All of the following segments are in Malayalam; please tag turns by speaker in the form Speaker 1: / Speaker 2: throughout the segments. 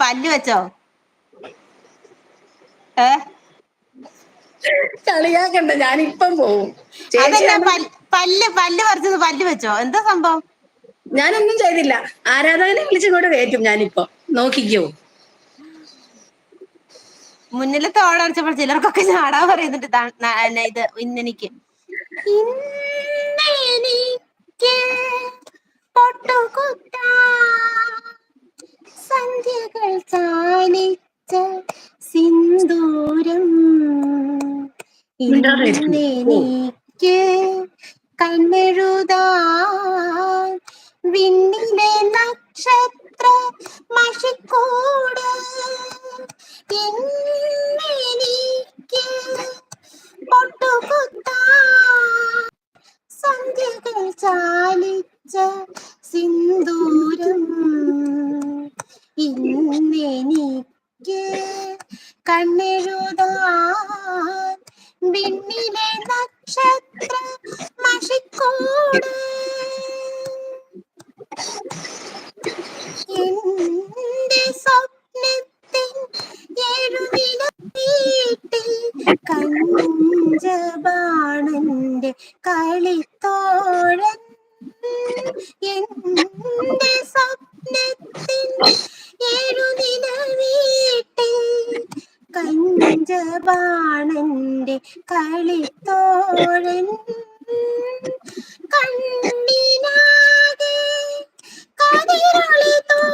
Speaker 1: പല്ല് വെച്ചോ? ഏ?
Speaker 2: കളിയാക്കണ്ട ഞാനിപ്പം പോവും. ചേച്ചിയാണ്
Speaker 1: പല്ല് പല്ല് പല്ല് പറിച്ചത് പല്ല് വെച്ചോ? എന്താ സംഭവം?
Speaker 2: ഞാനൊന്നും ചെയ്തില്ല. ആരാധകനെ വിളിച്ചിങ്ങോട്ട് കയറ്റും ഞാനിപ്പോ. നോക്കിക്കോ.
Speaker 1: മുന്നിലത്തെ ഓടടിച്ചപ്പോൾ ചിലർക്കൊക്കെ ചാടാ പറയുന്നുണ്ട്. ഇത് ഇന്നെനിക്ക് ഇന്നെനിക്ക് പൊട്ടുകുത്താൻ സന്ധ്യകൾ ചാലിച്ച സിന്ദൂരം ഇന്നെനിക്ക് കണ്ണെഴുതാൻ നക്ഷത്ര മഷിക്കൂട്. നക്ഷത്ര മഷിക്കൂട്. കഞ്ചബാണന്റെ കളിത്തോഴൻ കണ്ണിനാകെ കതിരളി തൂകി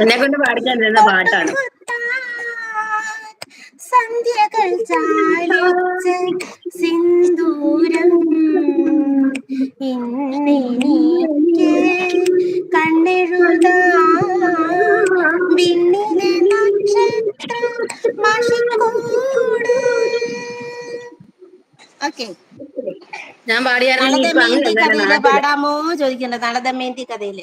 Speaker 2: എന്നെ കൊണ്ട് പാടിക്കാൻ തരുന്ന പാട്ടാണ്.
Speaker 1: സന്ധ്യകൾ ചാലിച്ച് സിന്ദൂരം ഇന്നെനിക്ക്
Speaker 2: ഞാൻ പാടിയായിരുന്നു
Speaker 1: നളദമയന്തി പാടാമോ ചോദിക്കണ്ട നളദമയന്തി കഥയിൽ.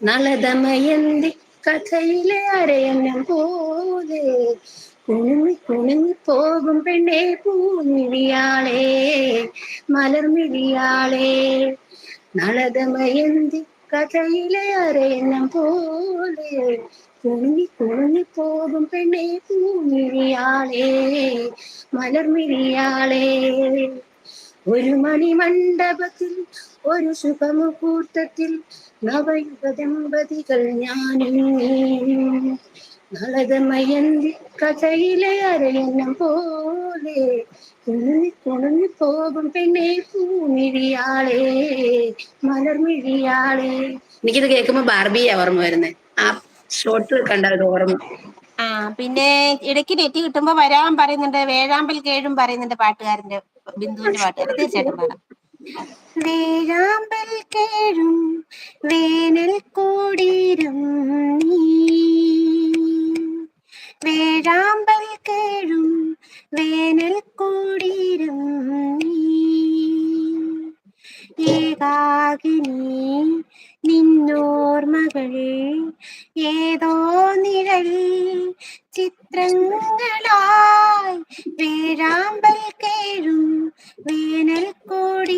Speaker 2: നളതമയന്തി കഥയിലെ അരയന്നം പോലെ കുണുങ്ങി കുണുങ്ങി പോകും പെണ്ണെ പൂമിഴിയാളെ മലർമിഴിയാളെ. നളതമയന്തി കഥയിലെ അരയന്നം പോലെ കുണുങ്ങി കുണുങ്ങി പോകും പെണ്ണെ പൂമിഴിയാളെ മലർമിഴിയാളെ ഒരു മണിമണ്ഡപത്തിൽ ഒരു ശുഭമുഹൂർത്തത്തിൽ നവയുഗദമ്പതികൾ ഞാനും. നളതമയന്തി കഥയിലെ അരയന്നം പോലെ കുണുങ്ങി കുണുങ്ങി പോകും പെണ്ണെ പൂമിഴിയാളെ മലർമിഴിയാളെ. എനിക്കിത് കേൾക്കുമ്പോ ബാർബിയാ ഓർമ്മ വരുന്നത് ആ ഷോട്ട് കണ്ടത് ഓർമ്മ.
Speaker 1: ആ പിന്നെ ഇടയ്ക്ക് നെറ്റ് കിട്ടുമ്പോ വരാൻ പറയുന്നുണ്ട് വേഴാമ്പൽ കേഴും പറയുന്നുണ്ട് പാട്ടുകാരന്റെ ബിന്ദുവിന്റെ പാട്ട് തീർച്ചയായിട്ടും പാടാം. വേഴാമ്പൽ കേഴും വേനൽ കൂടിരും നീ. വേഴാമ്പൽ കേഴും വേനൽ കൂടിരും നീ. ഏകാകിനി നിന്നോർമകൾ ഏതോ നിഴൽ ചിത്രങ്ങളായി വേഴാമ്പൽ കേഴും വേനൽ കോടിരും